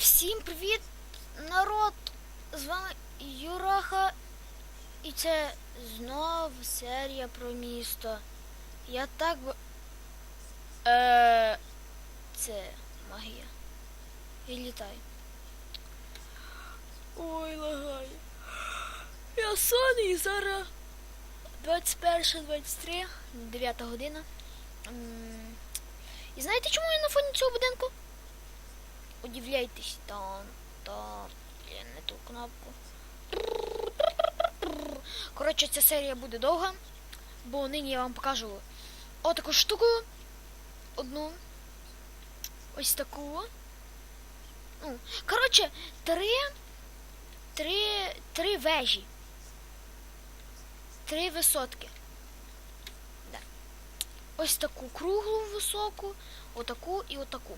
Всім привіт, народ! З вами Юраха. І це знов серія про місто. Я так б... Е... Це магія. І літаю. Ой, лагає. Я сонний зараз 21-23, 9 година. І знаєте, чому я на фоні цього будинку? Удивляйтесь, там, там, я не ту кнопку. Коротше, ця серія буде довга, бо нині я вам покажу отаку штуку. Одну. Ось таку. Ну, коротше, три. Три. Три вежі. Три висотки. Ось таку круглу високу, отаку і отаку.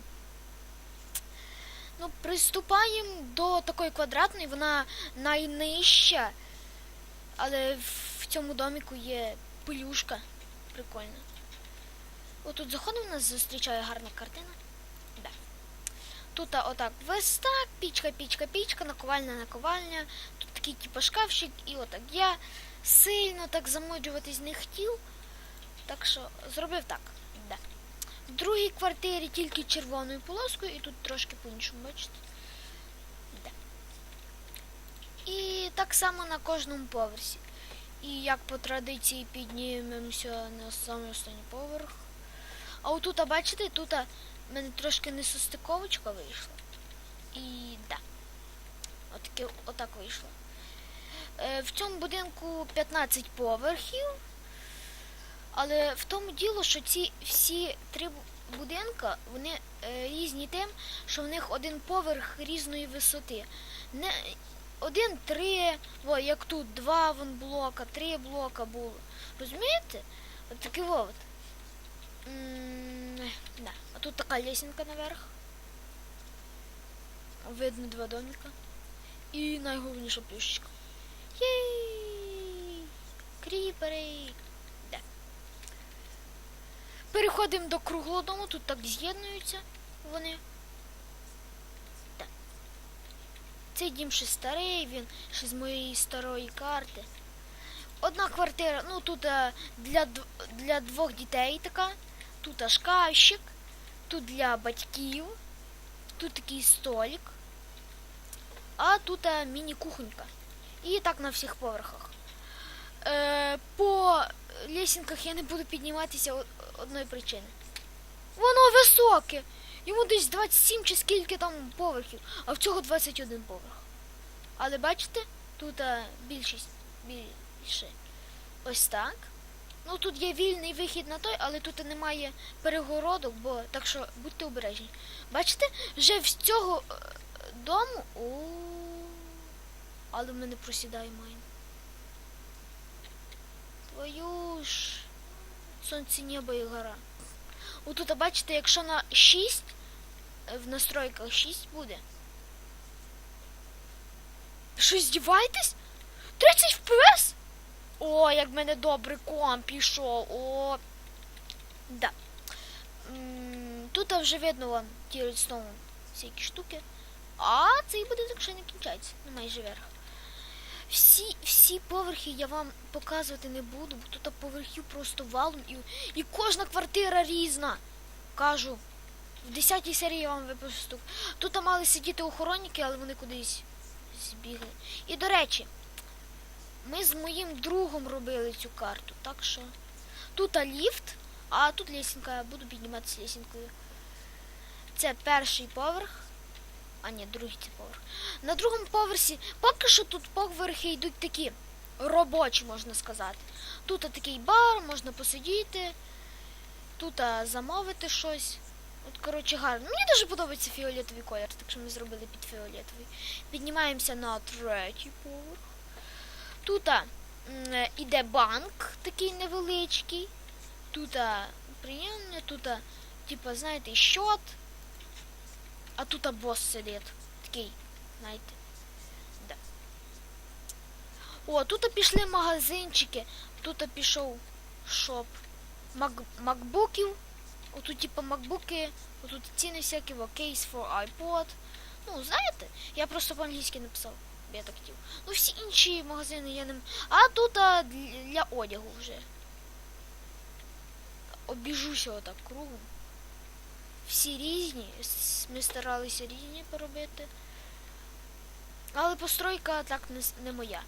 Ну, приступаємо до такої квадратної, вона найнижча. Але в цьому доміку є пилюшка. Прикольно. Отут заходимо, нас зустрічає гарна картина. Да. Тут отак верстак, пічка, пічка, пічка, наковальня, наковальня. Тут такий типу шкафчик, і отак. Я сильно так замоджуватись не хотів. Так що зробив так. В другій квартирі тільки червоною полоскою і тут трошки по-іншому, бачите? Да. І так само на кожному поверсі. І як по традиції піднімемося на самий останній поверх. А отут, а бачите, тут в мене трошки несостиковочка вийшла. І да. Отаке, отак вийшло. Е, в цьому будинку 15 поверхів. Але в тому діло, що ці всі три будинка, вони е, різні тим, що в них один поверх різної висоти. Не, один три, во, як тут, два вон блока, три блока було. Розумієте? От таке во от. Да. А тут така лесенка наверх. Видно два домика. І найголовніша плюшечка. Єй! Кріпери! Переходимо до круглого дому, тут так з'єднуються вони. Так. Цей дім ще старий, він ще з моєї старої карти. Одна квартира, ну тут е, для, для двох дітей така. Тут е, шкафчик, тут для батьків, тут такий столик, а тут е, міні-кухонька. І так на всіх поверхах. Е, по лесінках я не буду підніматися одної причини. Воно високе. Йому десь 27 чи скільки там поверхів, а в цього 21 поверх. Але бачите, тут а, більшість більше. Ось так. Ну тут є вільний вихід на той, але тут немає перегородок, бо так що будьте обережні. Бачите, вже з цього е, дому. О, але в мене просідає майн. Твою ж. Сонце небо і гора. Отут, бачите, якщо на 6, е, в настройках 6 буде. Що, здіваєтесь? 30 FPS? О, як в мене добрий комп пішов. О. Да. Тут вже видно вам ті редстоун всякі штуки. А цей будинок ще не кінчається, ну майже верх. Всі, всі поверхи я вам показувати не буду, бо тут поверхів просто валом і, і кожна квартира різна. Кажу. В 10 серії я вам випусту. Тут мали сидіти охоронники, але вони кудись збігли. І до речі, ми з моїм другом робили цю карту, так що тут ліфт, а тут лесінка, я буду підніматися лесінкою. Це перший поверх. А ні, другий це поверх. На другому поверсі, поки що тут поверхи йдуть такі робочі, можна сказати. Тут такий бар, можна посидіти, тут замовити щось. От, коротше, гарно. Мені дуже подобається фіолетовий колір, так що ми зробили під фіолетовий. Піднімаємося на третій поверх. Тут іде банк такий невеличкий. Тут приємне, тут, а, типа, знаєте, щот. А тут а, бос сидить. Такий, знаєте. Да. О, тут пішли магазинчики. Тут пішов шоп мак, макбуків. Отут, типа, макбуки, отут ціни всякі, кейс for iPod. Ну, знаєте, я просто по-англійськи написав. Я так хотів. Ну, всі інші магазини я не. А тут а, для одягу вже. Обіжуся отак кругом. Всі різні. Ми старалися різні поробити. Але постройка так не, моя.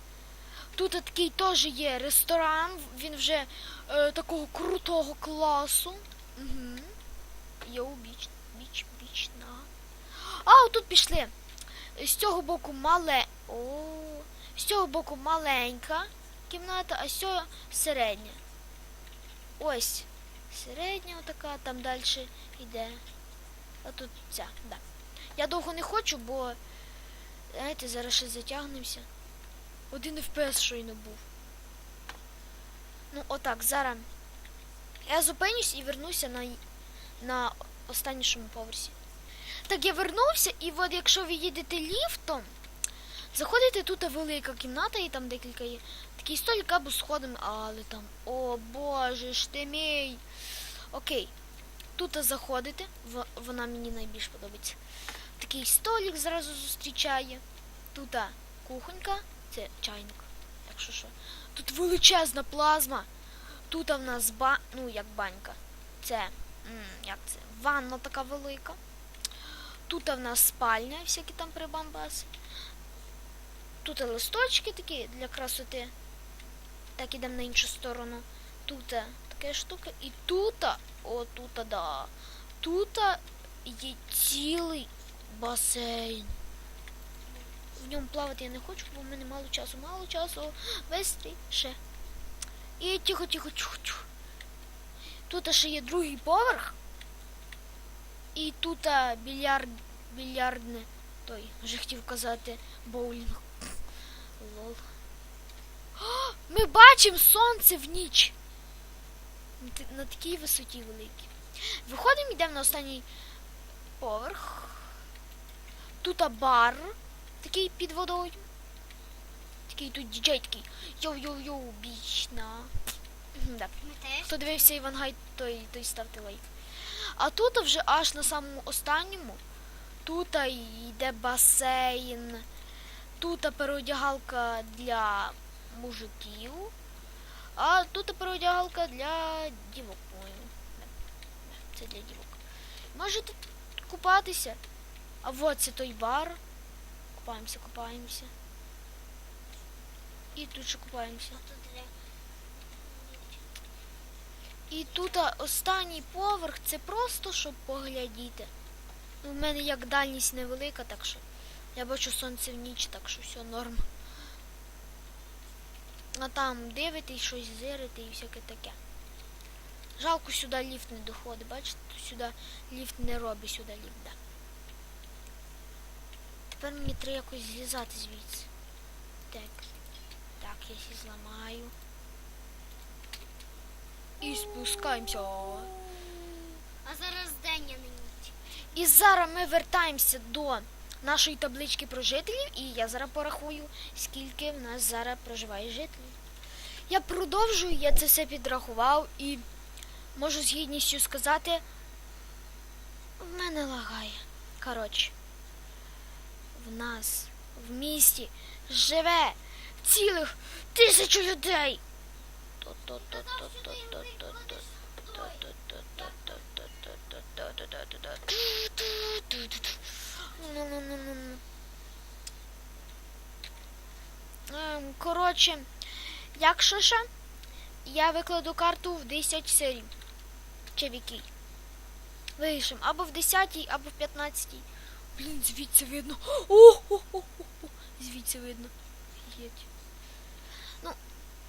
Тут такий теж є ресторан, він вже е, такого крутого класу. Угу. Йоу, біч, біч, біч. А, отут пішли. З цього боку мале. О, з цього боку маленька кімната, а з цього середня. Ось. Середня отака, там далі йде. Тут ця, да. Я довго не хочу, бо, знаєте, зараз ще затягнемося. Один FPS щойно був. Ну, отак, зараз. Я зупинюсь і вернуся на, на останнішому поверсі. Так, я вернувся, і от якщо ви їдете ліфтом, заходите тут велика кімната, і там декілька є. Такий столик або сходом, але там. О боже ж ти мій. Окей. Тут заходите, вона мені найбільш подобається. Такий столик зразу зустрічає. Тут кухонька, це чайник. Якщо що. Тут величезна плазма. Тут в нас ба... ну як банька. Це. як це? Ванна така велика. Тут в нас спальня, всякі там прибамбаси. Тут листочки такі для красоти. Так, ідемо на іншу сторону. Тут така штука. І тут, о, тут, да. Тут є цілий басейн. В ньому плавати я не хочу, бо в мене мало часу. Мало часу. Бистріше. І тихо, тихо, тихо, тихо. Тут ще є другий поверх. І тут більярд, більярдне, той, вже хотів казати, боулінг. Лол. Ми бачимо сонце в ніч. На такій висоті великій. Виходимо, йдемо на останній поверх. Тут бар такий під водою. Такий тут діджей такий. Йоу-йоу-йоу, бічна. Да. Хто дивився Івангай, той, той ставте лайк. А тут вже аж на самому останньому. Тут йде басейн. Тут переодягалка для мужиків. А тут переодягалка для дівок, по-моєму. Це для дівок. Можете тут купатися. А от це той бар. Купаємося, купаємося. І тут ще купаємося. І тут останній поверх це просто щоб поглядіти. У мене як дальність невелика, так що я бачу сонце в ніч, так що все норм. А там дивитись, щось зирити і всяке таке. Жалко, сюди ліфт не доходить, бачите, сюди ліфт не робить, сюди ліфт, да. Тепер мені треба якось злізати звідси. Так. Так, я сі зламаю. І спускаємося. А зараз день, а не ніч. І зараз ми вертаємося до нашої таблички про жителів, і я зараз порахую, скільки в нас зараз проживає жителів. Я продовжую, я це все підрахував і можу з гідністю сказати, в мене лагає. Коротше, в нас в місті живе цілих тисячу людей. Ем, Коротше, якщо що, я викладу карту в 10 серій. Чи в якій? Вирішимо. Або в 10, або в 15. Блін, звідси видно. О, о, о, о. Звідси видно. Офігеть. Ну,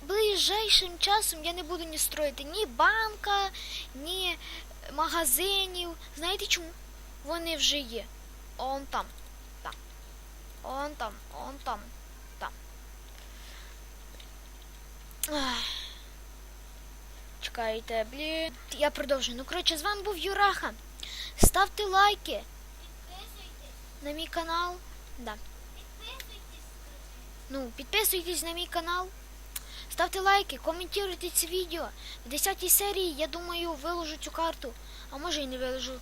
ближайшим часом я не буду ні строїти ні банка, ні магазинів. Знаєте чому? Вони вже є. Он там. Там. Он там, он там, там. Ах. Чекайте, блін. Я продовжую. Ну, коротше, з вами був Юраха. Ставте лайки Підписуйтесь, на мій канал. Да. підписуйтесь. Ну, підписуйтесь на мій канал. Ставте лайки, коментуйте це відео. В 10 серії, я думаю, виложу цю карту. А може і не виложу.